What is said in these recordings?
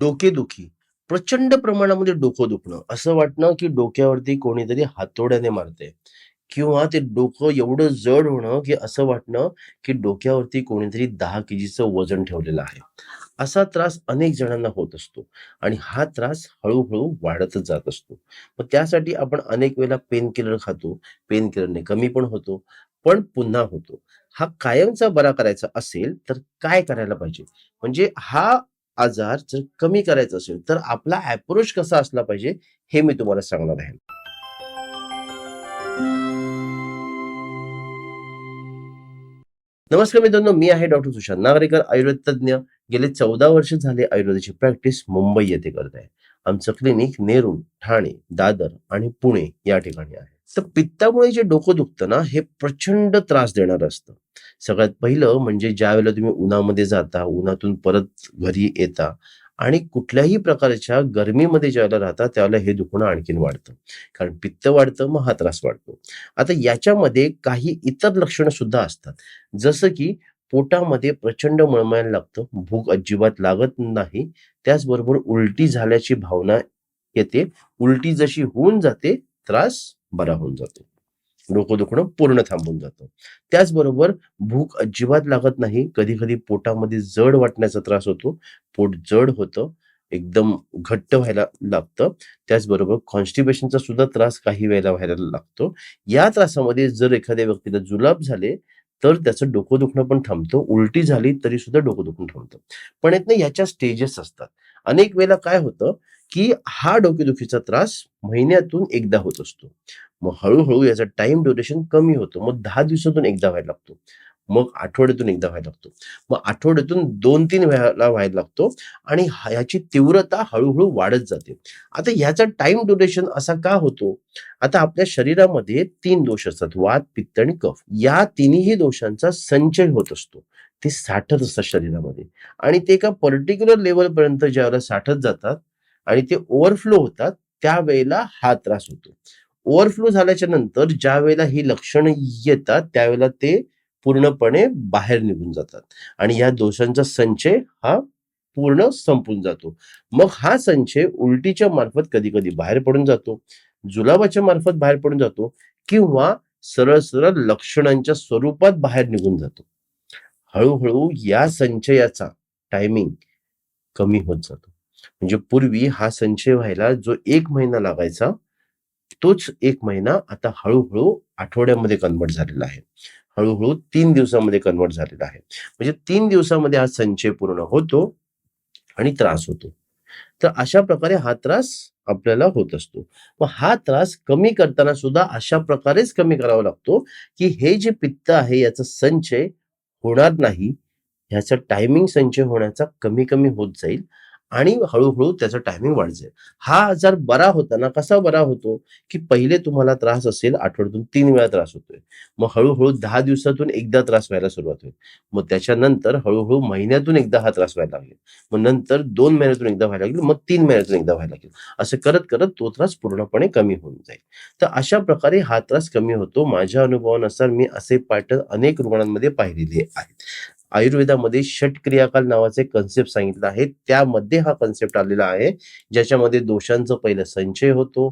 डोकेदुखी प्रचंड प्रमाणामध्ये डोकं दुखणं. असं वाटणं की डोक्यावरती कोणीतरी हातोड्याने मारते किंवा ते डोकं एवढं जड होणं की असं वाटणं की डोक्यावरती कोणीतरी दहा केजीचं वजन ठेवलेलं आहे. असा त्रास अनेक जणांना होत असतो. आणि हा त्रास हळूहळू वाढतच जात असतो. मग त्यासाठी आपण अनेक वेळेला पेन किलर खातो. पेन किलरने कमी पण होतो. पण पुन्हा होतो. हा कायमचा बरा करायचा असेल तर काय करायला पाहिजे? म्हणजे हा आजार जर कमी करायचा असेल तर आपला अप्रोच कसा असला पाहिजे हे मी तुम्हाला सांगणार आहे. नमस्कार मित्रांनो मी आहे डॉक्टर सुशांत नागरेकर आयुर्वेद तज्ज्ञ. गेले चौदा वर्ष झाले आयुर्वेदाची प्रॅक्टिस मुंबई येथे करत आहे. आमचं क्लिनिक नेरूळ ठाणे दादर आणि पुणे या ठिकाणी आहे. तर पित्तामुळे जे डोकं दुखतं ना हे प्रचंड त्रास देणार असतं. सगळ्यात पहिलं म्हणजे ज्या वेळेला तुम्ही उन्हामध्ये जाता उन्हातून परत घरी येता आणि कुठल्याही प्रकारच्या गरमीमध्ये ज्यावेळेला राहता त्यावेळेला हे दुखणं आणखीन वाढतं. कारण पित्त वाढतं मग हा त्रास वाढतो. आता याच्यामध्ये काही इतर लक्षणं सुद्धा असतात. जसं की पोटामध्ये प्रचंड मळमळायला लागतं. भूक अजिबात लागत नाही. त्याचबरोबर उलटी झाल्याची भावना येते. उलटी जशी होऊन जाते त्रास बरा होऊन जातो. डोकं दुखणं पूर्ण थांबून जातं. त्याचबरोबर भूक अजिबात लागत नाही. कधी कधी पोटामध्ये जड वाटण्याचा त्रास होतो. पोट जड होतं. एकदम घट्ट व्हायला लागतं. त्याचबरोबर कॉन्स्टिपेशनचा सुद्धा त्रास काही वेळेला व्हायला लागतो. या त्रासामध्ये जर एखाद्या व्यक्तीला जुलाब झाले तर त्याचं डोकं दुखणं पण थांबतं. उलटी झाली तरी सुद्धा डोकं दुखणं थांबतं. पण येत नाही याच्या स्टेजेस असतात. अनेक वेळेला काय होतं की हा डोकेदुखीचा त्रास महिन्यातून एकदा होत असतो. मग हळूहळू याचा टाइम ड्युरेशन कमी होतो. मग दहा दिवसातून एकदा व्हायला लागतो. मग आठवड्यातून एकदा व्हायला लागतो. मग आठवड्यातून दोन तीन वेळाला व्हायला लागतो आणि ह्याची तीव्रता हळूहळू वाढत जाते. आता ह्याचा टाइम ड्युरेशन असा का होतो? आता आपल्या शरीरामध्ये तीन दोष असतात वात पित्त आणि कफ. या तिन्ही दोषांचा संचय होत असतो. ते साठत असतात शरीरामध्ये. आणि ते एका पर्टिक्युलर लेवलपर्यंत ज्यावेळेला साठत जातात आणि ते ओव्हरफ्लो होतात त्यावेळेला हा त्रास होतो. ओव्हरफ्लो झाल्याच्यानंतर ज्या वेळेला ही लक्षणं येतात त्यावेळेला ते पूर्णपणे बाहेर निघून जातात. आणि या दोषांचा संचय हा पूर्ण संपून जातो. मग हा संचय उलटीच्या मार्फत कधी कधी बाहेर पडून जातो जुलाबाच्या मार्फत बाहेर पडून जातो किंवा सरळ सरळ लक्षणांच्या स्वरूपात बाहेर निघून जातो. हळूहळू या संचयाचा टायमिंग कमी होत जातो. म्हणजे पूर्वी हा संचय व्हायला जो एक महिना लागायचा तोच एक महिना आता हळूहळू आठवड्यामध्ये कन्वर्ट झालेला आहे. हळूहळू तीन दिवसामध्ये कन्वर्ट झालेला आहे. म्हणजे तीन दिवसामध्ये हा संचय पूर्ण होतो आणि त्रास होतो. तर अशा प्रकारे हा त्रास आपल्याला होत असतो. मग हा त्रास कमी करताना सुद्धा अशा प्रकारेच कमी करावा लागतो की हे जे पित्त आहे याचा संचय होणार नाही ह्याचा टायमिंग संचय होण्याचा कमी कमी होत जाईल. आणि हळूहळू त्याचा टायमिंग वाढत. जाईल हा आजार बरा होताना कसा बरा होतो? की पहिले तुम्हाला त्रास असेल आठवड्यातून तीन वेळा त्रास होतोय. मग हळूहळू दहा दिवसातून एकदा त्रास व्हायला सुरुवात होईल. मग त्याच्यानंतर हळूहळू महिन्यातून एकदा हा त्रास व्हायला लागेल. मग नंतर दोन महिन्यातून एकदा व्हायला लागेल मग तीन महिन्यातून एकदा व्हायला लागेल. असं करत करत तो त्रास पूर्णपणे कमी होऊन जाईल. तर अशा प्रकारे हा त्रास कमी होतो. माझ्या अनुभवानुसार मी असे पॅटर्न अनेक रुग्णांमध्ये पाहिलेले आहेत. आयुर्वेदामध्ये षटक्रियाकाल नावाचे कन्सेप्ट सांगितलं आहे त्यामध्ये हा कन्सेप्ट आलेला आहे ज्याच्यामध्ये दोषांचं पहिलं संचय होतो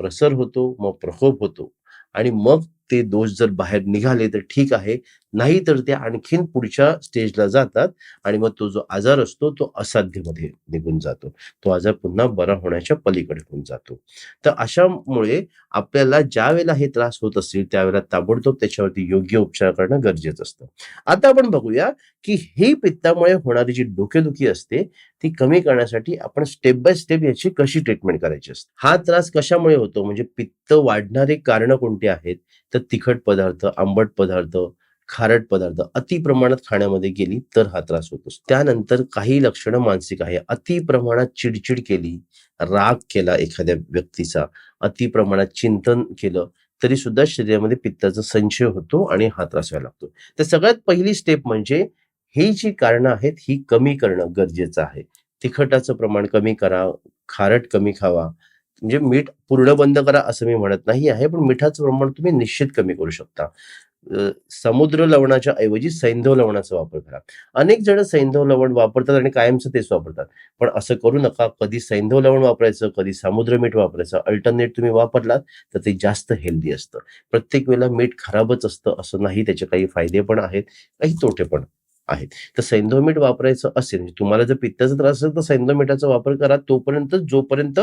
प्रसर होतो मग प्रकोप होतो. आणि मग ते दोष जर बाहेर निघाले तर ठीक आहे. नाही तर ते आणखीन पुढच्या स्टेजला जातात आणि मग तो जो आजार असतो तो असाध्यमध्ये निघून जातो. तो आजार पुन्हा बरा होण्याच्या पलीकडे होऊन जातो. तर अशामुळे आपल्याला ज्या वेळेला हे त्रास होत असतील त्यावेळेला ताबडतोब त्याच्यावरती योग्य उपचार करणं गरजेचं असतं. आता आपण बघूया की ही पित्तामुळे होणारी जी डोकेदुखी असते ती कमी करण्यासाठी आपण स्टेप बाय स्टेप याची कशी ट्रीटमेंट करायची असते? हा त्रास कशामुळे होतो? म्हणजे पित्त वाढणारे कारण कोणती आहेत? तर तिखट पदार्थ आंबट पदार्थ खारट पदार्थ अति प्रमाणात खाण्यामध्ये गेली तर हा त्रास होतो त्यानंतर काही लक्षणं मानसिक आहे. अति प्रमाणात चिडचिड केली राग केला एखाद्या व्यक्तीचा अति प्रमाणात चिंतन केलं तरी सुद्धा शरीरामध्ये पित्ताचा संशय होतो आणि हा त्रास व्हायला लागतो. तर सगळ्यात पहिली स्टेप म्हणजे ही जी कारणं आहेत ही कमी करणं गरजेचं आहे. तिखटाचं प्रमाण कमी करा खारट कमी खावा म्हणजे मीठ पूर्ण बंद करा असं मी म्हणत नाही आहे पण मिठाचं प्रमाण तुम्ही निश्चित कमी करू शकता. समुद्र लवणाच्या ऐवजी सैंधव लवणाचा वापर करा. अनेक जण सैंधव लवण वापरतात आणि कायमचं तेच वापरतात. पण असं करू नका कधी सैंधव लवण वापरायचं कधी समुद्र मीठ वापरायचं. अल्टरनेट तुम्ही वापरलात तर ते जास्त हेल्दी असतं. प्रत्येक वेळेला मीठ खराबच असतं असं नाही त्याचे काही फायदे पण आहेत काही तोटे पण आहेत. तर सैंधोमीठ वापरायचं असेल म्हणजे तुम्हाला जर पित्ताचा त्रास असेल तर सैंधोमिठाचा वापर करा. तोपर्यंत जोपर्यंत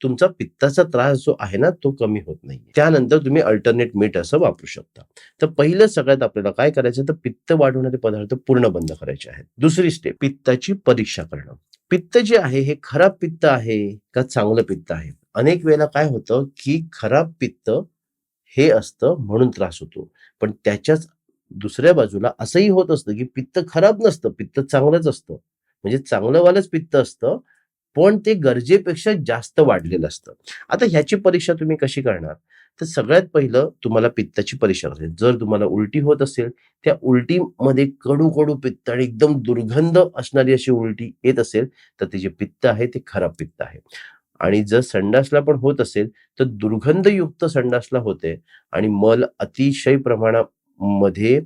तुमचा पित्ताचा त्रास जो आहे ना तो कमी होत नाही त्यानंतर तुम्ही अल्टरनेट मीठ असं वापरू शकता. तर पहिलं सगळ्यात आपल्याला काय करायचं तर पित्त वाढवणारे पदार्थ पूर्ण बंद करायचे आहेत. दुसरी स्टेप पित्ताची परीक्षा करणं. पित्त जे आहे हे खराब पित्त आहे का चांगलं पित्त आहे? अनेक वेळेला काय होतं की खराब पित्त हे असतं म्हणून त्रास होतो. पण त्याच्याच दुसऱ्या बाजूला असंही होत असतं की पित्त खराब नसतं पित्त चांगलंच असतं. म्हणजे चांगलंवालंच पित्त असतं पण ते गरजेपेक्षा जास्त वाढलेलं असतं. आता ह्याची परीक्षा तुम्ही कशी करणार? तर सगळ्यात पहिलं तुम्हाला पित्ताची परीक्षा करायची जर तुम्हाला उलटी होत असेल त्या उलटीमध्ये कडू कडू पित्त आणि एकदम दुर्गंध असणारी अशी उलटी येत असेल तर ते जे पित्त आहे ते खराब पित्त आहे. आणि जर संडासला पण होत असेल तर दुर्गंधयुक्त संडासला होते. आणि मल अतिशय प्रमाणात मध्ये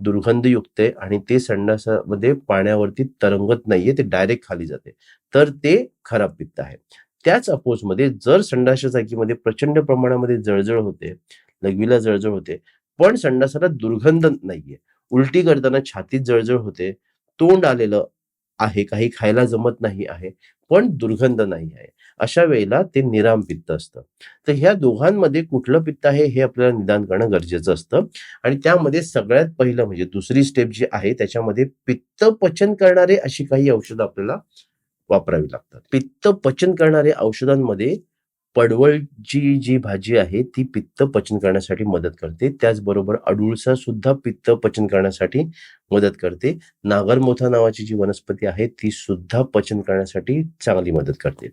दुर्गंधयुक्त आहे आणि ते संडासामध्ये पाण्यावरती तरंगत नाहीये ते डायरेक्ट खाली जाते. तर ते खराब पित्त आहे. त्याच अपोजमध्ये जर संडासच्या जागेमध्ये प्रचंड प्रमाणामध्ये जळजळ होते लघवीला जळजळ होते पण संडासाला दुर्गंध नाहीये. उलटी करताना छातीत जळजळ होते तोंड आलेलं आहे काही खायला जमत नाही आहे पण दुर्गंध नाही आहे. अशा वेळेला ते निराम पित्त असतं. तर ह्या दोघांमध्ये कुठलं पित्त आहे हे आपल्याला निदान करणं गरजेचं असतं. आणि त्यामध्ये सगळ्यात पहिलं म्हणजे दुसरी स्टेप जी आहे त्याच्यामध्ये पित्त पचन करणारे अशी काही औषधं आपल्याला वापरावी लागतात. पित्त पचन करणारे औषधांमध्ये पडवळची जी भाजी आहे ती पित्त पचन करण्यासाठी मदत करते. त्याचबरोबर अडुळसा सुद्धा पित्त पचन करण्यासाठी मदत करते. नागरमोथा नावाची जी वनस्पती आहे ती सुद्धा पचन करण्यासाठी चांगली मदत करते.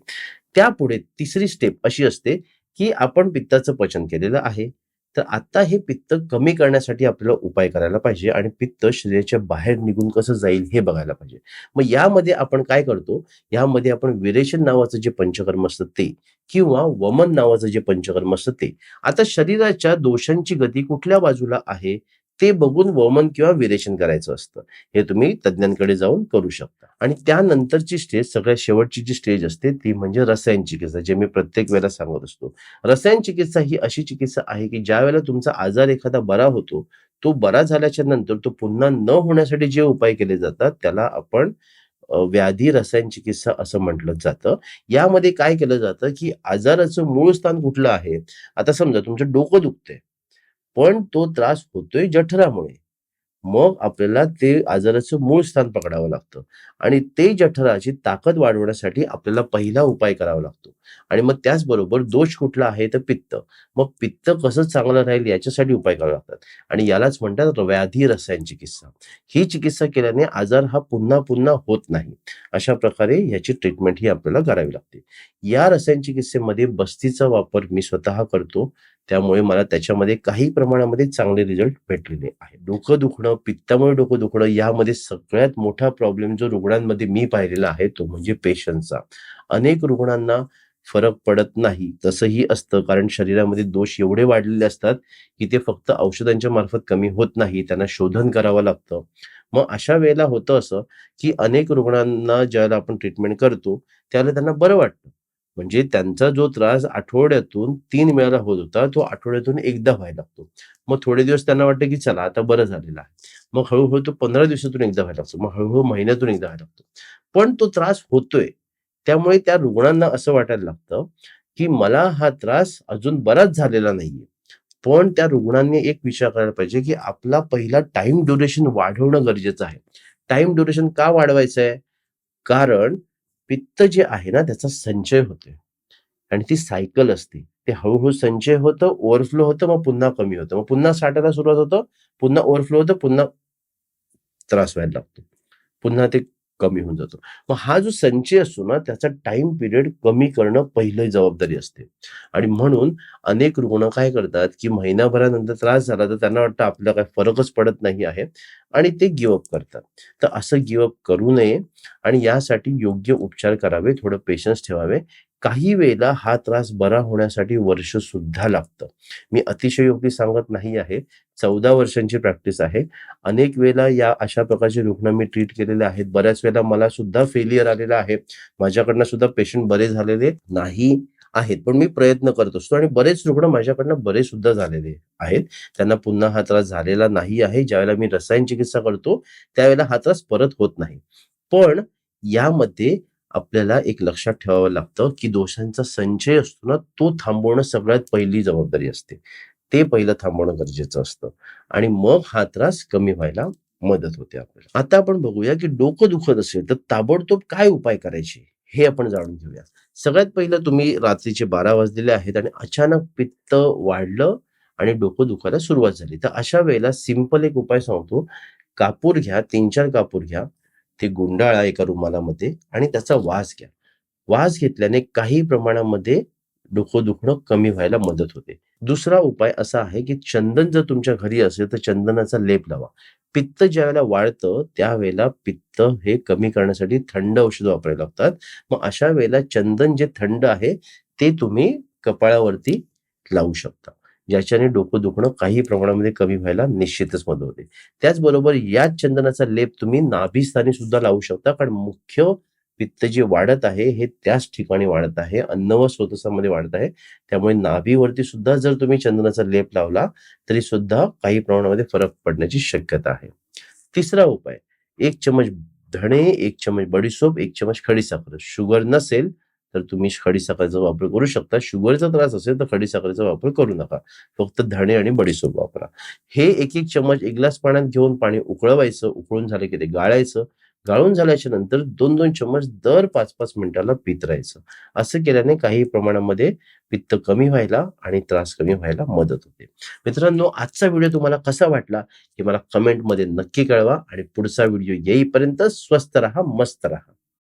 त्यापुढे तिसरी स्टेप अशी असते की आपण पित्ताचं पचन केलेलं आहे. तर आता हे पित्त कमी करण्यासाठी आपल्याला उपाय करायला पाहिजे आणि पित्त शरीराच्या बाहेर निघून कसं जाईल हे बघायला पाहिजे. मग यामध्ये आपण काय करतो? यामध्ये आपण विरेचन नावाचं जे पंचकर्म असतं ते किंवा वमन नावाचं जे पंचकर्म असतं ते. आता शरीराच्या दोषांची गती कुठल्या बाजूला आहे? ते बघून वमन किंवा विरेचन करायचं असतं. हे तुम्ही तज्ज्ञांकडे जाऊन करू शकता. आणि त्यानंतरची स्टेज सगळ्यात शेवटची जी स्टेज असते ती म्हणजे रसायन चिकित्सा जे मी प्रत्येक वेळेला सांगत असतो. रसायन चिकित्सा ही अशी चिकित्सा आहे की ज्या वेळेला तुमचा आजार एखादा बरा होतो तो बरा झाल्याच्यानंतर तो पुन्हा न होण्यासाठी जे उपाय केले जातात त्याला आपण व्याधी रसायन चिकित्सा असं म्हटलं जातं. यामध्ये काय केलं जातं की आजाराचं मूळ स्थान कुठलं आहे? आता समजा तुमचं डोकं दुखतंय. पण तो त्रास होतोय जठरामुळे. मग आपल्याला ते आजाराचं मूळ स्थान पकडावं लागतं. आणि ते जठराची ताकद वाढवण्यासाठी आपल्याला पहिला उपाय करावा लागतो. आणि मग त्याचबरोबर दोष कुठला आहे तर पित्त. मग पित्त कसं चांगलं राहील याच्यासाठी उपाय करावे लागतात. आणि यालाच म्हणतात व्याधी रसायन चिकित्सा. ही चिकित्सा केल्याने आजार हा पुन्हा पुन्हा होत नाही. अशा प्रकारे याची ट्रीटमेंट ही आपल्याला करावी लागते. या रसायन चिकित्सेमध्ये बस्तीचा वापर मी स्वतः करतो. त्यामुळे मला त्याच्यामध्ये काही प्रमाणामध्ये चांगले रिझल्ट भेटलेले आहे डोकं दुखणं पित्तामुळे डोकं दुखणं यामध्ये सगळ्यात मोठा प्रॉब्लेम जो रुग्णांमध्ये मी पाहिलेला आहे तो म्हणजे पेशंटचा अनेक रुग्णांना फरक पडत नाही तसंही असतं. कारण शरीरामध्ये दोष एवढे वाढलेले असतात की ते फक्त औषधांच्या मार्फत कमी होत नाही त्यांना शोधन करावं लागतं. मग अशा वेळेला होतं असं की अनेक रुग्णांना ज्याला आपण ट्रीटमेंट करतो त्याला त्यांना बरं वाटतं. म्हणजे त्यांचा जो त्रास आठवड्यातून तीन वेळेला होत होता तो आठवड्यातून एकदा व्हायला लागतो. मग थोडे दिवस त्यांना वाटतं की चला आता बरं झालेलं आहे. मग हळूहळू तो पंधरा दिवसातून एकदा व्हायला लागतो. मग हळूहळू महिन्यातून एकदा व्हायला लागतो. पण तो त्रास होतोय. त्यामुळे त्या रुग्णांना असं वाटायला लागतं की मला हा त्रास अजून बराच झालेला नाहीये. पण त्या रुग्णांनी एक विचार करायला पाहिजे की आपला पहिला टाइम ड्युरेशन वाढवणं गरजेचं आहे. टाइम ड्युरेशन का वाढवायचं आहे कारण पित्त जे आहे ना त्याचा संचय होतोय. आणि ती सायकल असते. ते हळूहळू संचय होतं ओव्हरफ्लो होतं मग पुन्हा कमी होतं. मग पुन्हा साठायला सुरुवात होतं पुन्हा ओव्हरफ्लो होतं पुन्हा त्रास व्हायला लागतो. पुन्हा ते कमी होऊन जातो. मग हा जो संचय असतो ना त्याचा टाइम पिरियड कमी करणं पहिली जबाबदारी असते. आणि म्हणून अनेक रुग्ण काय करतात की महिनाभरानंतर त्रास झाला तर त्यांना वाटतं आपला काय फरकच पडत नाही आहे आणि ते गिवअप करतात. तर असं गिवअप करू नये आणि यासाठी योग्य उपचार करावे थोडं पेशन्स ठेवावे काही वेळेला हा त्रास बरा होण्यासाठी वर्ष सुद्धा लागतं. मी अतिशयोक्ती सांगत नाही आहे. चौदा वर्षांची प्रॅक्टिस आहे. अनेक वेळेला या अशा प्रकारचे रुग्ण मी ट्रीट केलेले आहेत. बऱ्याच वेळेला मला सुद्धा फेलियर आलेला आहे. माझ्याकडनं सुद्धा पेशंट बरे झालेले नाही आहेत. पण मी प्रयत्न करत असतो आणि बरेच रुग्ण माझ्याकडनं बरे सुद्धा झालेले आहेत. त्यांना पुन्हा हा त्रास झालेला नाही आहे. ज्यावेळेला मी रसायन चिकित्सा करतो त्यावेळेला हा त्रास परत होत नाही. पण यामध्ये आपल्याला एक लक्षात ठेवावं लागतं की दोषांचा संचय असतो ना तो थांबवणं सगळ्यात पहिली जबाबदारी असते. ते पहिलं थांबवणं गरजेचं असतं. आणि मग हा त्रास कमी व्हायला मदत होते आपल्याला. आता आपण बघूया की डोकं दुखत असेल तर ताबडतोब काय उपाय करायचे हे आपण जाणून घेऊया. सगळ्यात पहिलं तुम्ही रात्रीचे बारा वाजलेले आहेत आणि अचानक पित्त वाढलं आणि डोकं दुखायला सुरुवात झाली. तर अशा वेळेला सिंपल एक उपाय सांगतो. कापूर घ्या तीन चार कापूर घ्या. ते गुंडाळा एका रुमालामध्ये आणि त्याचा वास घ्या. वास घेतल्याने काही प्रमाणामध्ये डोकं दुखणं कमी व्हायला मदत होते. दुसरा उपाय असा आहे की चंदन जर तुमच्या घरी असेल तर चंदनाचा लेप लावा. पित्त ज्यावेळेला वाढतं त्यावेळेला पित्त हे कमी करण्यासाठी थंड औषध वापरायला लागतात. मग अशा वेळेला चंदन जे थंड आहे ते तुम्ही कपाळावरती लावू शकता. ज्याच्याने डोकं दुखणं काही प्रमाणामध्ये कमी व्हायला निश्चितच मदत होते. त्याचबरोबर याच चंदनाचा लेप तुम्ही नाभीस्थानी सुद्धा लावू शकता कारण मुख्य पित्त जे वाढत आहे हे त्याच ठिकाणी वाढत आहे अन्न व स्रोतसामध्ये वाढत आहे. त्यामुळे नाभीवरती सुद्धा जर तुम्ही चंदनाचा लेप लावला तरी सुद्धा काही प्रमाणामध्ये फरक पडण्याची शक्यता आहे. तिसरा उपाय एक चमच धणे एक चमच बडीसोप एक चमच खडीसाखर. शुगर नसेल तर तुम्ही खडीसाखरेचा वापर करू शकता. शुगरचा त्रास असेल तर खडीसाखरेचा वापर करू नका. फक्त धणे आणि बडीसोप वापरा. हे एक एक चमच एक ग्लास पाण्यात घेऊन पाणी उकळवायचं. उकळून झालं की ते गाळायचं. गाळून झाल्याच्यानंतर दोन दोन चम्मच दर पाच पाच मिनिटाला पित राहायचं. असं केल्याने काही प्रमाणामध्ये पित्त कमी व्हायला आणि त्रास कमी व्हायला मदत होते. मित्रांनो आजचा व्हिडिओ तुम्हाला कसा वाटला हे मला कमेंटमध्ये नक्की कळवा आणि पुढचा व्हिडिओ येईपर्यंत स्वस्त राहा मस्त राहा.